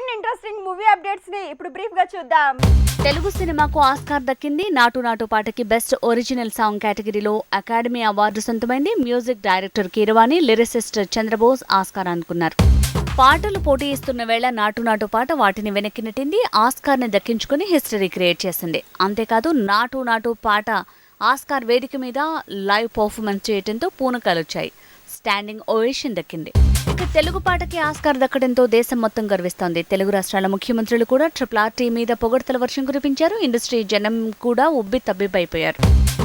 మరిన్ని interesting movie అప్డేట్స్ని ఇప్పుడు బ్రీఫ్గా చూద్దాం. తెలుగు సినిమాకు ఆస్కార్ దక్కింది. నాటు నాటు పాటకి బెస్ట్ ఒరిజినల్ సాంగ్ కేటగిరీలో academy award సొంతమైంది. Music director Keeravani lyricist Chandrabose Oscar అనుకున్నారు పాటలు పోటీ ఇస్తున్న వేళ నాటు నాటు పాట వాటిని వెనక్కి నెట్టింది. ఆస్కార్ని దక్కించుకుని హిస్టరీ క్రియేట్ చేసింది. అంతేకాదు నాటు నాటు పాట ఆస్కార్ వేదిక మీద లైవ్ పర్ఫార్మెన్స్ చేయడంతో పూనకాలు వచ్చాయి స్టాండింగ్ ఓవేషన్ దక్కింది. ఇక తెలుగు పాటకి ఆస్కార్ దక్కడంతో దేశం మొత్తం గర్విస్తోంది. తెలుగు రాష్ట్రాల ముఖ్యమంత్రులు కూడా ట్రిపుల్ ఆర్టీ మీద పొగడ్తల వర్షం కురిపించారు. ఇండస్ట్రీ జనం కూడా ఉబ్బి తబ్బిబ్బైపోయారు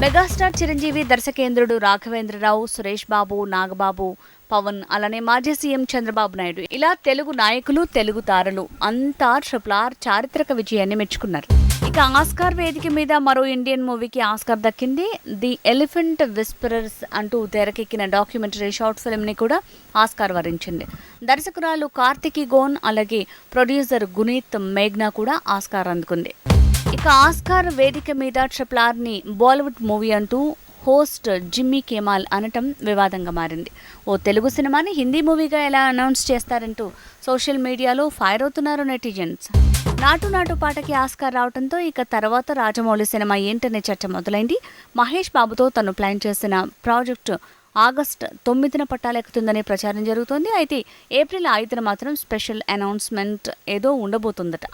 మెగాస్టార్ చిరంజీవి దర్శకేంద్రుడు రాఘవేంద్రరావు సురేష్ బాబు నాగబాబు పవన్ అలానే మాజీ సీఎం చంద్రబాబు నాయుడు. ఇలా తెలుగు నాయకులు తెలుగు తారలు అంతా ట్రిపుల్ ఆర్ చారిత్రక విజయాన్ని మెచ్చుకున్నారు. ఇక ఆస్కార్ వేదిక మీద మరో ఇండియన్ మూవీకి ఆస్కార్ దక్కింది. ది ఎలిఫెంట్ విస్పరర్స్ అంటూ తెరకెక్కిన డాక్యుమెంటరీ షార్ట్ ఫిల్మ్ని కూడా ఆస్కార్ వరించింది. దర్శకురాలు కార్తికి గోన్ అలాగే ప్రొడ్యూసర్ గునీత్ మేఘ్నా కూడా ఆస్కార్ అందుకుంది. ఇక ఆస్కార్ వేదిక మీద ట్రిపుల్ ఆర్ని బాలీవుడ్ మూవీ అంటూ హోస్ట్ జిమ్మీ కేమాల్ అనటం వివాదంగా మారింది. ఓ తెలుగు సినిమాని హిందీ మూవీగా ఎలా అనౌన్స్ చేస్తారంటూ సోషల్ మీడియాలో ఫైర్ అవుతున్నారు నెటిజన్స్. నాటు నాటు పాటకి ఆస్కార్ రావడంతో ఇక తర్వాత రాజమౌళి సినిమా ఏంటనే చర్చ మొదలైంది. మహేష్ బాబుతో తను ప్లాన్ చేసిన ప్రాజెక్టు ఆగస్ట్ తొమ్మిదిన పట్టాలెక్కుతుందనే ప్రచారం జరుగుతోంది. అయితే ఏప్రిల్ ఐదున మాత్రం స్పెషల్ అనౌన్స్మెంట్ ఏదో ఉండబోతుందట.